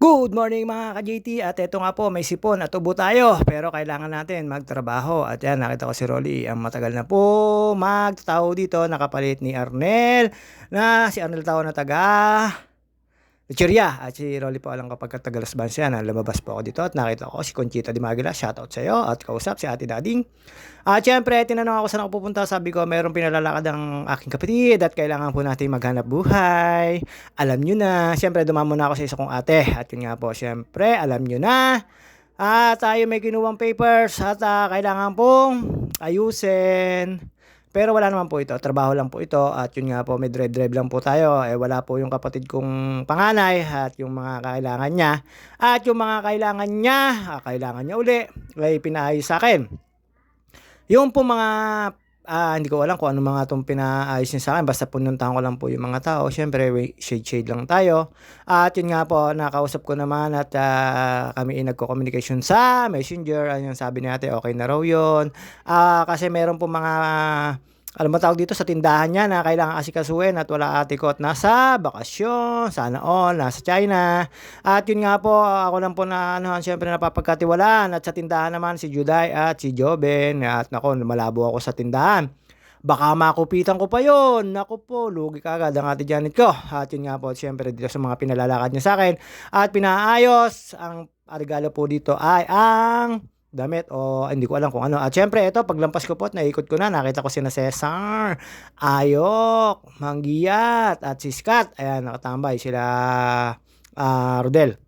Good morning mga ka-JT at ito nga po may sipon at ubo tayo. Pero kailangan natin magtrabaho. At yan nakita ko si Rolly. Ang matagal na po magtataho dito. Nakapalit ni Arnel. Na si Arnel tao na taga Lecheria at si Rolly po alam kapag tagalas ban siya na lumabas po ako dito. At nakita ko si Conchita Di Magila shoutout sa iyo at kausap si Ate Dading. At syempre tinanong ako saan ako pupunta. Sabi ko mayroong pinalalakad ang aking kapatid at kailangan po natin maghanap buhay. Alam nyo na. Syempre dumamo na ako sa isa kong ate. At yun nga po syempre alam nyo na. At tayo may kinuwang papers at ah, kailangan pong ayusin pero wala naman po ito, trabaho lang po ito at yun nga po may drive-drive lang po tayo. Eh wala po yung kapatid kong panganay at yung mga kailangan niya. At yung mga kailangan niya, ah, kailangan niya uli, ay pinaayos sa akin. Yung po mga ah, hindi ko alam kung ano mga itong pinaayos niya sa akin. Basta pununtahan ko lang po yung mga tao. Siyempre, shade-shade lang tayo. At yun nga po, nakausap ko naman at ah, kami nagko-communication sa messenger. Ayun, sabi ni ate, okay na raw yun. Ah, kasi meron po mga alam mo tawag dito sa tindahan niya na kailangan asikasuhin at wala ate ko at nasa bakasyon, sana all, nasa China. At yun nga po, ako lang po na ano, syempre napapagkatiwalaan at sa tindahan naman si Juday at si Joben at nako, malabo ako sa tindahan. Baka makupitan ko pa yon. Naku po, lugi ka agad ang ate Janet ko. At yun nga po, syempre dito sa mga pinalalakad niya sa akin. At pinaayos, ang regalo po dito ay ang damit o hindi ko alam kung ano. At syempre ito, paglampas ko po at naikot ko na, nakita ko sina Cesar, Ayok, Manggiyat at si Scott. Ayan, nakatambay sila ah, Rodel.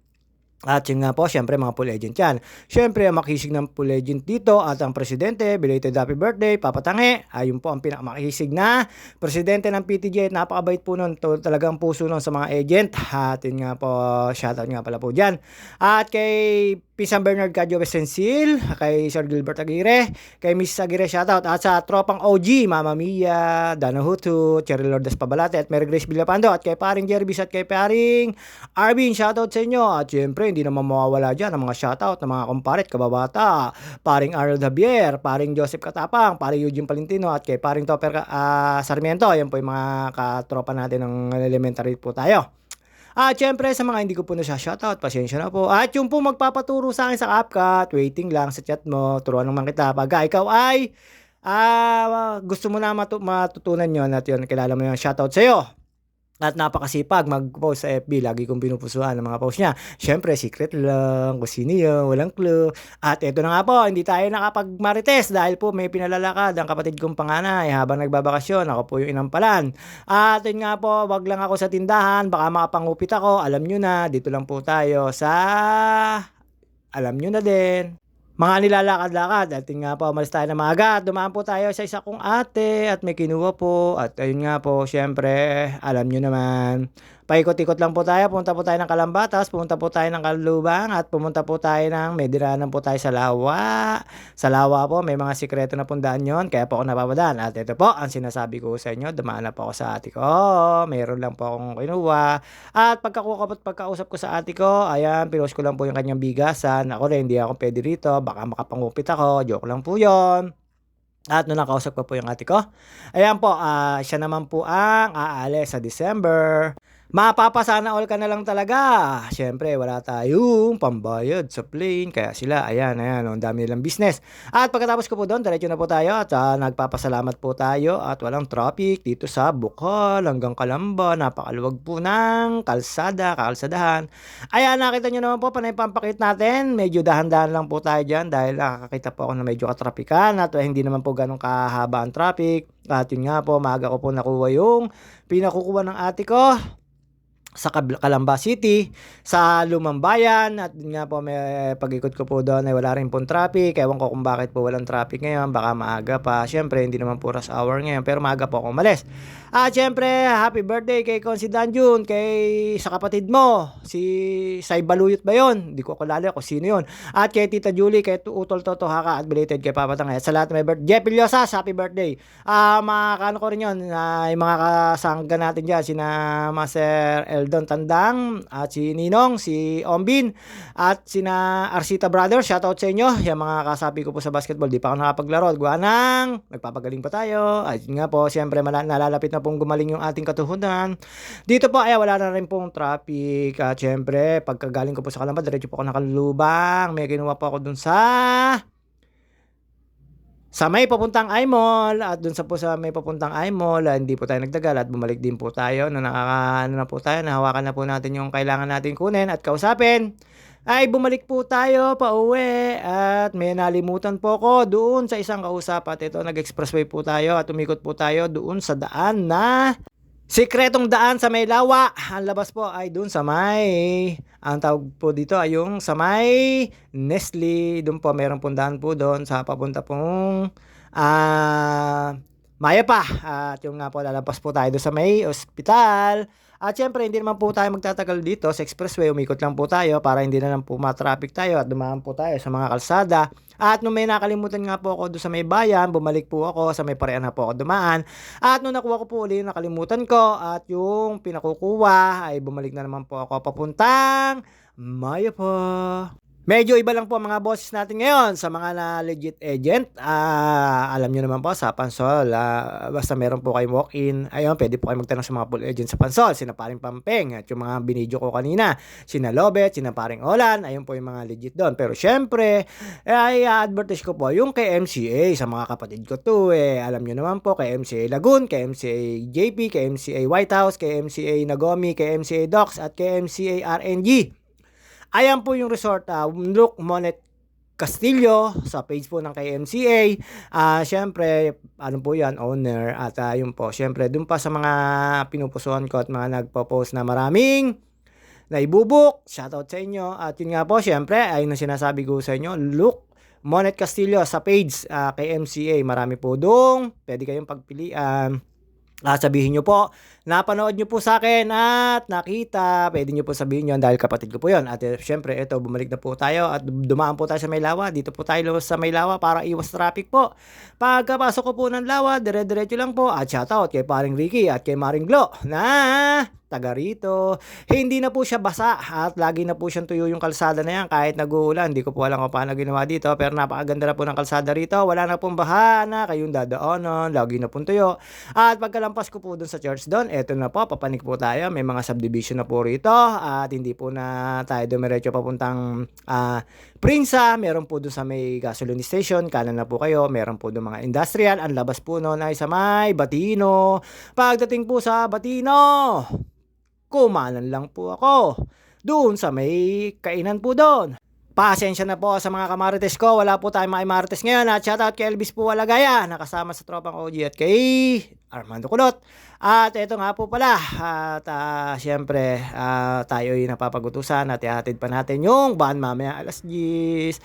At yun nga po, syempre mga pool agent yan. Syempre, makisig ng pool agent dito at ang presidente, belated happy birthday, Papa Tange. Ayun po ang pinakamakisig na presidente ng PTJ napakabait po nun. Talagang puso nun sa mga agent. At yun nga po, shoutout nga pala po dyan. At kay P. Bernard Cadyo Besensil, kay Sir Gilbert Aguirre, kay Miss Aguirre shoutout. At sa tropang OG, Mama Mia, Dana Hutu, Cherry Lourdes Pabalate, at Mary Grace Villapando, at kay paring Jervis at kay paring Arvin, shoutout sa inyo. At syempre, hindi naman mawawala dyan ang mga shoutout ng mga kumparet, kababata, paring Arnold Javier, paring Joseph Katapang, paring Eugene Palentino, at kay paring Topper ah, Sarmiento. Yan po yung mga katropa natin ng elementary po tayo. At syempre sa mga hindi ko po na shoutout, pasensya na po. At yung po magpapaturo sa akin sa CapCut, waiting lang sa chat mo, turuan naman kita. Pag ikaw ay ah, gusto mo na matu- matutunan yon at yun, kilala mo yung shoutout sa'yo. At napakasipag mag-post sa FB. Lagi kong pinupusuan ang mga post niya. Siyempre, secret lang. Kung sino yun, walang clue. At ito na nga po, hindi tayo nakapag-marites dahil po may pinalalakad ang kapatid kong panganay habang nagbabakasyon. Ako po yung inampalan. At yun nga po, wag lang ako sa tindahan. Baka makapangupit ako. Alam nyo na, dito lang po tayo sa... Alam nyo na din mga nilalakad-lakad. At nga po, umalis tayo na maaga. At dumaan po tayo sa isa kong ate at may kinuha po. At ayun nga po, syempre, alam nyo naman. Paikot-ikot lang po tayo. Pumunta po tayo ng Kalambatas, pumunta po tayo ng Kalubang, at pumunta po tayo ng Mediranan po tayo sa Lawa. Sa Lawa po, may mga sikreto na pundaan yon kaya po ako napapadaan. At ito po, ang sinasabi ko sa inyo, dumaan na po ako sa ate ko. Mayroon lang po akong kinuha. At pagkakukapat pagkausap ko sa ate ko, ayan, pinost ko lang po yung kanyang bigasan. Ako rin, hindi ako pwede rito. Baka makapangupit ako. Joke lang po yon at nung nakausap ko po yung ate ko, ayan po, ah, siya naman po ang aalis sa December. Mapapasana all ka na lang talaga. Siyempre, wala tayong pambayad sa plane. Kaya sila, ayan, ayan, ang dami nilang business. At pagkatapos ko po doon, diretso na po tayo. At ah, nagpapasalamat po tayo. At walang traffic dito sa Bukal hanggang Kalamba. Napakaluwag po ng kalsada, kalsadahan. Ayan, nakita nyo naman po, panay pampakit natin. Medyo dahan-dahan lang po tayo dyan dahil nakakakita po ako na medyo katrapikan at ah, hindi naman po ganun kahaba ang traffic. At yun nga po, maaga ko po nakuha yung pinakukuha ng ate ko sa Calamba City, sa Lumang Bayan, at nga po may pag-ikot ko po doon ay wala rin pong traffic. Ewan ko kung bakit po walang traffic ngayon, baka maaga pa. Siyempre, hindi naman po rush hour ngayon, pero maaga po ako umalis. At siyempre, happy birthday kay Consi Danjun, kay sa kapatid mo, si Sai Baluyot ba yon? Hindi ko kilala kung sino yon. At kay Tita Julie, kay Utol Toto Haka, at belated kay Papa Tangay. Sa lahat may birthday, Jeff Ilyosas, happy birthday. Ah, mga kano ko rin yun, ah, yung mga kasangga natin dyan, sina Master El Eldon Tandang at si Ninong, si Ombin at sina Arsita Brothers. Shoutout sa inyo. Yung mga kasabi ko po sa basketball, di pa ako nakapaglaro. Gawa ng nagpapagaling pa tayo. At nga po, siyempre nalalapit na pong gumaling yung ating katuhunan. Dito po ay wala na rin pong traffic. At siyempre, pagkagaling ko po sa Kalamba, diretso po ako nakalubang. May ginawa po ako dun sa sa may papuntang iMall at dun sa po sa may papuntang iMall, ah, hindi po tayo nagdagal at bumalik din po tayo na nakaka ano na po tayo, nahawakan na po natin yung kailangan natin kunin at kausapin. Ay bumalik po tayo pa uwi at may nalimutan po ko doon sa isang kausap at ito nag-expressway po tayo at umikot po tayo doon sa daan na Sikretong daan sa may lawa. Ang labas po ay doon sa may, ang tawag po dito ay yung sa may Nestle. Doon po, meron pong daan po doon sa papunta pong ah Maya pa. At yung nga po, lalabas po tayo doon sa may ospital. At syempre, hindi naman po tayo magtatagal dito sa expressway. Umikot lang po tayo para hindi na lang po matraffic tayo at dumaan po tayo sa mga kalsada. At nung may nakalimutan nga po ako doon sa may bayan, bumalik po ako sa may parehan na po ako dumaan. At nung nakuha ko po uli yung nakalimutan ko at yung pinakukuha ay bumalik na naman po ako papuntang Maya po. Medyo iba lang po mga bosses natin ngayon sa mga na legit agent. Ah, alam nyo naman po sa Pansol, ah, basta meron po kayong walk-in, ayun, pwede po kayo magtanong sa mga full agent sa Pansol, sina paring Pampeng, at yung mga binidyo ko kanina, sina Lobet, sina paring Olan, ayun po yung mga legit doon. Pero syempre, ay advertise ko po yung kay MCA sa mga kapatid ko to eh. Alam nyo naman po kay MCA Lagun, kay MCA JP, kay MCA White House, kay MCA Nagomi, kay MCA Docs at kay MCA RNG. Ayan po yung resort, uh, Look Monet Castillo sa page po ng KMCA. Ah, syempre, ano po 'yan, owner at ah, yun po, syempre dun pa sa mga pinupusuan ko at mga nagpo-post na maraming naibubuk. Shoutout sa inyo. At yun nga po, syempre, ayun ang sinasabi ko sa inyo, look Monet Castillo sa page ah, kay MCA. Marami po doon. Pwede kayong pagpilian. Ah, sabihin nyo po, napanood nyo po sa akin at nakita, pwede nyo po sabihin yun dahil kapatid ko po yun. At eh, syempre, ito, bumalik na po tayo at dumaan po tayo sa Maylawa. Dito po tayo sa Maylawa para iwas traffic po. Pagkapasok ko po ng Lawa, dire-diretso lang po. At shoutout kay paring Ricky at kay Maring Glo na taga rito. Hindi na po siya basa at lagi na po siyang tuyo yung kalsada na yan kahit nag-uulan. Hindi ko po alam kung paano ginawa dito pero napakaganda na po ng kalsada rito. Wala na pong baha na kayong dadaanan. Lagi na pong tuyo. At pagkalampas ko po dun sa church doon, eto na po, papanik po tayo. May mga subdivision na po rito at hindi po na tayo dumiretso papuntang ah, Prinsa. Meron po doon sa may gasoline station. Kanan na po kayo. Meron po doon mga industrial. Ang labas po noon ay sa may Batino. Pagdating po sa Batino, kumanan lang po ako. Doon sa may kainan po doon. Pasensya na po sa mga kamarites ko. Wala po tayong mga marites ngayon. At shoutout kay Elvis po Walagaya. Nakasama sa tropang OG at kay Armando Kulot. At ito nga po pala. At ah, syempre ah, tayo ay napapagutusan at ihatid pa natin yung van mamaya alas 10.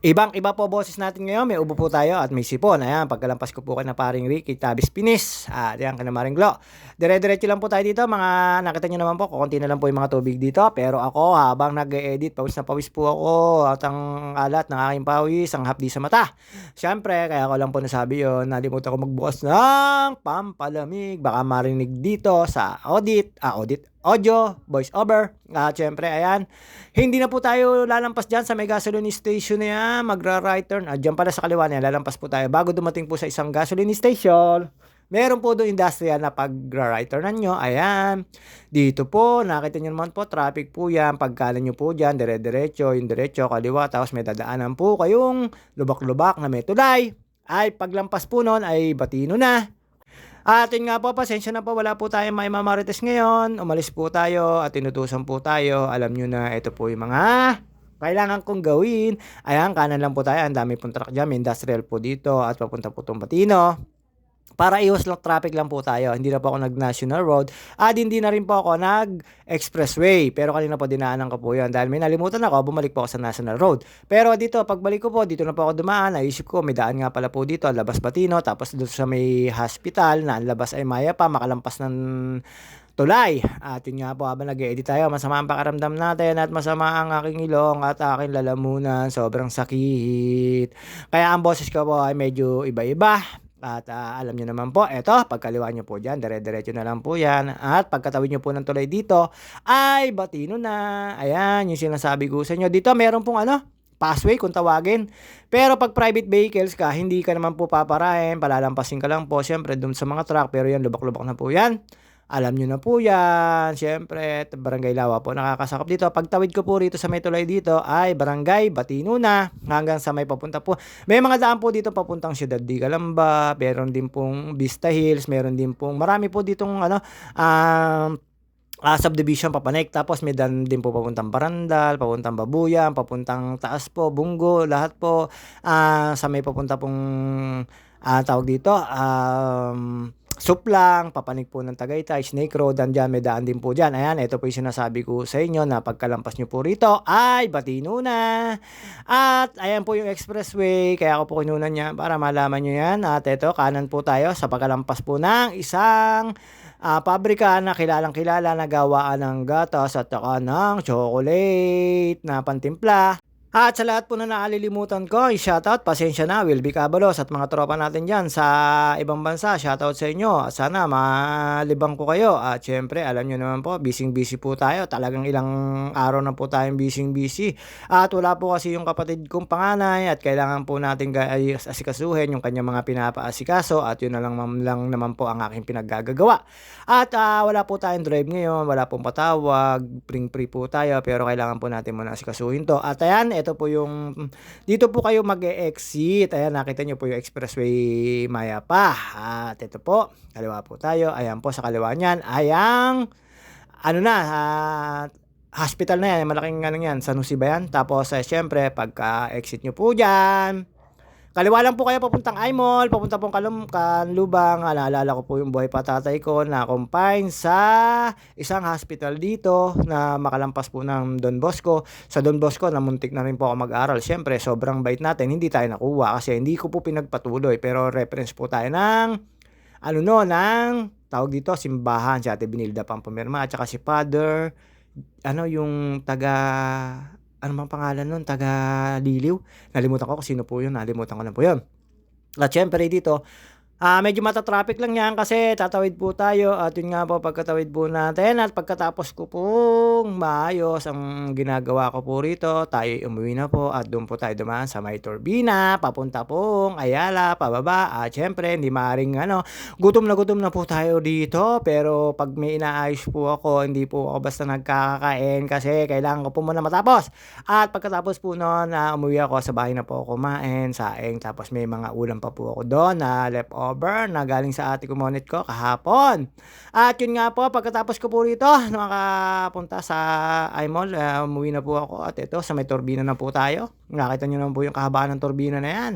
Ibang iba po boses natin ngayon. May ubo po tayo at may sipon. Ayan, pagkalampas ko po kay na paring Ricky Tabis Pinis. At yan, kay na Maring Glo. Dire-diretso lang po tayo dito. Mga nakita nyo naman po, konti na lang po yung mga tubig dito. Pero ako, habang nag-edit, pawis na pawis po ako. At ang alat ng aking pawis, ang hapdi sa mata. Siyempre, kaya ko lang po nasabi yun. Nalimutan ko magbukas ng pampalamig. Baka marinig dito sa audit. Ah, audit audio, voice over. At syempre, ayan. Hindi na po tayo lalampas dyan sa may gasoline station na yan. Magra-right turn. At dyan pala sa kaliwa niya, lalampas po tayo. Bago dumating po sa isang gasoline station, meron po doon industrial na pag-right turn nyo. Ayan. Dito po, nakita nyo naman po, traffic po yan. Pagkalan nyo po dyan, dire-diretso, yung diretso, kaliwa. Tapos may dadaanan po kayong lubak-lubak na may tulay. Ay, paglampas po noon ay batino na. At yun nga po, pasensya na po, wala po tayong may mamarites ngayon. Umalis po tayo at tinutusan po tayo. Alam nyo na ito po yung mga kailangan kong gawin. Ayan, kanan lang po tayo. Ang dami pong truck dyan. May industrial po dito at papunta po itong Batino. Para iwas lang traffic lang po tayo. Hindi na po ako nag-national road. At hindi na rin po ako nag-expressway. Pero kanina po dinaanan ko po yun. Dahil may nalimutan ako, bumalik po ako sa national road. Pero dito, pagbalik ko po, dito na po ako dumaan. Naisip ko, may daan nga pala po dito. Labas Batino. Tapos doon sa may hospital na ang labas ay Maya pa. Makalampas ng tulay. At yun nga po, habang nag-edit tayo, masama ang pakaramdam natin at masama ang aking ilong at aking lalamunan. Sobrang sakit. Kaya ang boses ko po ay medyo iba-iba. At ah, alam nyo naman po, eto, pagkaliwa nyo po dyan, dire-diretso na lang po yan. At pagkatawid nyo po ng tulay dito, ay batino na. Ayan, yung sinasabi ko sa inyo. Dito meron pong ano, passway kung tawagin. Pero pag private vehicles ka, hindi ka naman po paparahin, palalampasin ka lang po, syempre dun sa mga truck, pero yan, lubak-lubak na po yan. Alam nyo na po yan. Siyempre, Barangay Lawa po nakakasakop dito. Pagtawid ko po rito sa may tulay dito ay Barangay Batino na hanggang sa may papunta po. May mga daan po dito papuntang Ciudad di Calamba. Meron din pong Vista Hills. Meron din pong marami po ditong ano, um, uh, subdivision papanik. Tapos may daan din po papuntang Barandal, papuntang Babuyan, papuntang Taas po, Bungo, lahat po. Uh, sa may papunta pong uh, tawag dito, um, Suplang, papanig po ng Tagaytay, Snake Road, andyan, may daan din po dyan. Ayan, ito po yung sinasabi ko sa inyo na pagkalampas nyo po rito ay Batino na. At ayan po yung expressway, kaya ako po kinunan niya para malaman nyo yan. At ito, kanan po tayo sa pagkalampas po ng isang uh, pabrika na kilalang kilala na gawaan ng gatas at saka ng chocolate na pantimpla. At sa lahat po na nakalilimutan ko, shoutout, pasensya na, Will be Cabalos at mga tropa natin dyan sa ibang bansa, shoutout sa inyo. Sana malibang ko kayo. At syempre, alam nyo naman po, busy-busy po tayo. Talagang ilang araw na po tayong busy-busy. At wala po kasi yung kapatid kong panganay at kailangan po natin asikasuhin yung kanyang mga pinapaasikaso at yun na lang, lang naman po ang aking pinaggagawa. At uh, wala po tayong drive ngayon, wala pong patawag, pring-free po tayo pero kailangan po natin muna asikasuhin to. At ayan, ito po yung, dito po kayo mag-exit. Ayan, nakita nyo po yung expressway Maya pa. At ito po, kaliwa po tayo. Ayan po, sa kaliwa niyan, ayang, ano na, uh, hospital na yan, malaking ano yan, San Jose ba yan? Tapos, eh, syempre, pagka-exit nyo po dyan, Kaliwa lang po kayo papuntang iMall, papunta pong Kalum, Kanlubang. Naalala ko po yung buhay patatay ko na confine sa isang hospital dito na makalampas po ng Don Bosco. Sa Don Bosco, namuntik na rin po ako mag-aral. Siyempre, sobrang bait natin. Hindi tayo nakuha kasi hindi ko po pinagpatuloy. Pero reference po tayo ng, ano no, ng, tawag dito, simbahan. Si Ate Binilda Pampumirma at saka si Father, ano yung taga ano bang pangalan nun? Taga Liliw. Nalimutan ko kung sino po yun. Nalimutan ko lang po yun. At syempre dito, Ah, medyo mata-traffic lang yan kasi tatawid po tayo. At yun nga po pagkatawid po natin at pagkatapos ko pong maayos ang ginagawa ko po rito, tayo umuwi na po at doon po tayo dumaan sa may turbina, papunta pong Ayala, pababa. At syempre hindi maaring ano, gutom na gutom na po tayo dito. Pero pag may inaayos po ako, hindi po ako basta nagkakain kasi kailangan ko po muna matapos. At pagkatapos po noon na uh, umuwi ako sa bahay na po kumain, saing. Tapos may mga ulam pa po ako doon na left over cover na galing sa ate kumonit ko kahapon. At yun nga po, pagkatapos ko po rito, nakapunta sa iMall, uh, umuwi na po ako at ito, sa may turbina na po tayo. Nakita nyo naman po yung kahabaan ng turbina na yan.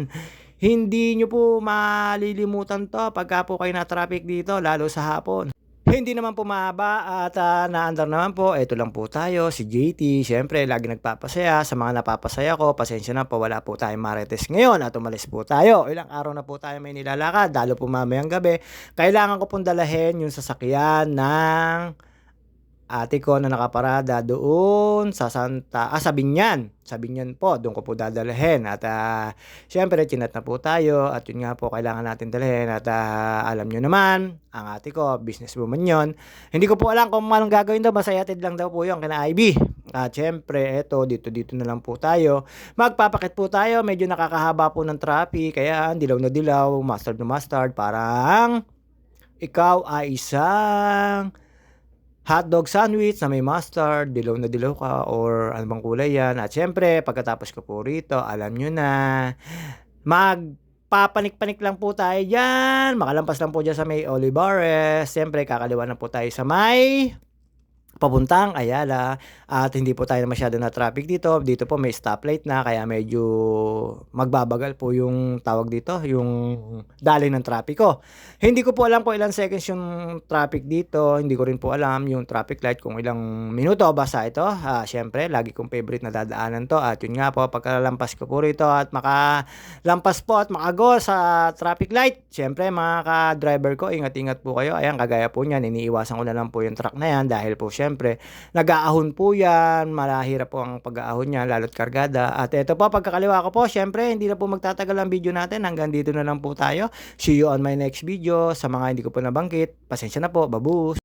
Hindi nyo po malilimutan to pagka po kayo na traffic dito, lalo sa hapon. Hindi naman po mahaba at uh, naandar naman po. Ito lang po tayo, si JT. Siyempre, lagi nagpapasaya. Sa mga napapasaya ko, pasensya na po, wala po tayong marites ngayon at umalis po tayo. Ilang araw na po tayo may nilalakad, dalo po mamayang gabi. Kailangan ko pong dalahin yung sasakyan ng ate ko na nakaparada doon sa Santa, ah, sa Binyan. Sa Binyan po, doon ko po dadalhin. At uh, syempre, chinat na po tayo. At yun nga po, kailangan natin dalhin. At uh, alam nyo naman, ang ate ko, business woman yon Hindi ko po alam kung anong gagawin daw. Masayatid lang daw po yun kina IB. At syempre, eto, dito-dito na lang po tayo. Magpapakit po tayo. Medyo nakakahaba po ng traffic. Kaya dilaw na dilaw, mustard na mustard. Parang ikaw ay isang hotdog sandwich na may mustard, dilaw na dilaw ka, or ano bang kulay yan. At syempre, pagkatapos ko po rito, alam nyo na, mag papanik-panik lang po tayo dyan. Makalampas lang po dyan sa may Olivares. Siyempre, kakaliwa na po tayo sa may papuntang Ayala at hindi po tayo masyado na traffic dito. Dito po may stoplight na kaya medyo magbabagal po yung tawag dito, yung dali ng trapiko. Hindi ko po alam kung ilang seconds yung traffic dito. Hindi ko rin po alam yung traffic light kung ilang minuto basta ito. Ah, syempre, lagi kong favorite na dadaanan to at yun nga po pagkalampas ko po rito at makalampas po at makago sa traffic light. Syempre, mga ka-driver ko, ingat-ingat po kayo. Ayan, kagaya po niyan, iniiwasan ko na lang po yung truck na yan dahil po siya syempre nag-aahon po yan, malahirap po ang pag-aahon niya lalo't kargada. At eto po pagkakaliwa ko po, syempre hindi na po magtatagal ang video natin, hanggang dito na lang po tayo. See you on my next video. Sa mga hindi ko po nabanggit, pasensya na po, babus.